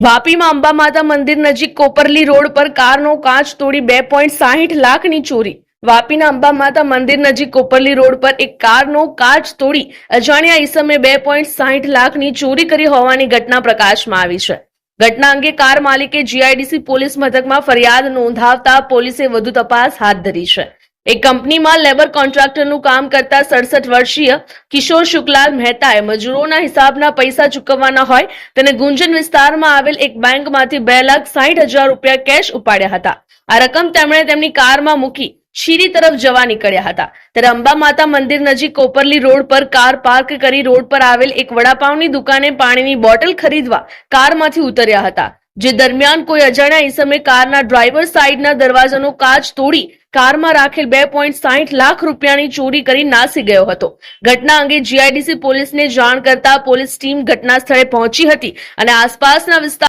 વાપીમાં અંબા માતા મંદિર નજીક કોપરલી રોડ પર કારનો કાચ તોડી બે પોઈન્ટ સાહીઠ લાખની ચોરી. વાપીના અંબા માતા મંદિર નજીક કોપરલી રોડ પર એક કારનો કાચ તોડી અજાણ્યા ઈસમે બે પોઈન્ટ સાહીઠ લાખની ચોરી કરી હોવાની ઘટના પ્રકાશમાં આવી છે. ઘટના અંગે કાર માલિકે જીઆઈડીસી પોલીસ મથકમાં ફરિયાદ નોંધાવતા પોલીસે વધુ તપાસ હાથ ધરી છે. એક કંપનીમાં લેબર કોન્ટ્રાક્ટરનું કામ કરતા સડસઠ વર્ષીય કિશોર શુક્લાલ મહેતાએ મજૂરોના હિસાબના પૈસા ચૂકવવાના હોય તેને ગુંજન વિસ્તારમાં આવેલ એક બેંકમાંથી બે લાખ સાહીઠ હજાર રૂપિયા કેશ ઉપાડ્યા હતા. આ રકમ તેમણે તેમની કારમાં મૂકી શીરી તરફ જવા નીકળ્યા હતા. ત્યારે અંબા માતા મંદિર નજીક કોપરલી રોડ પર કાર પાર્ક કરી રોડ પર આવેલ એક વડાપાવની દુકાને પાણીની બોટલ ખરીદવા કારમાંથી ઉતર્યા હતા. જે દરમિયાન કોઈ અજાણ્યા ઈસમે કારના ડ્રાઈવર સાઈડના દરવાજાનો કાચ તોડી કારમાં રાખેલ બે પોઈન્ટ સાહીઠ લાખ રૂપિયાની ચોરી કરી નાસી ગયો હતો. ઘટના અંગે જીઆઈડીસી પોલીસને જાણ કરતા પોલીસ ટીમ ઘટના સ્થળે પહોંચી હતી અને આસપાસના વિસ્તાર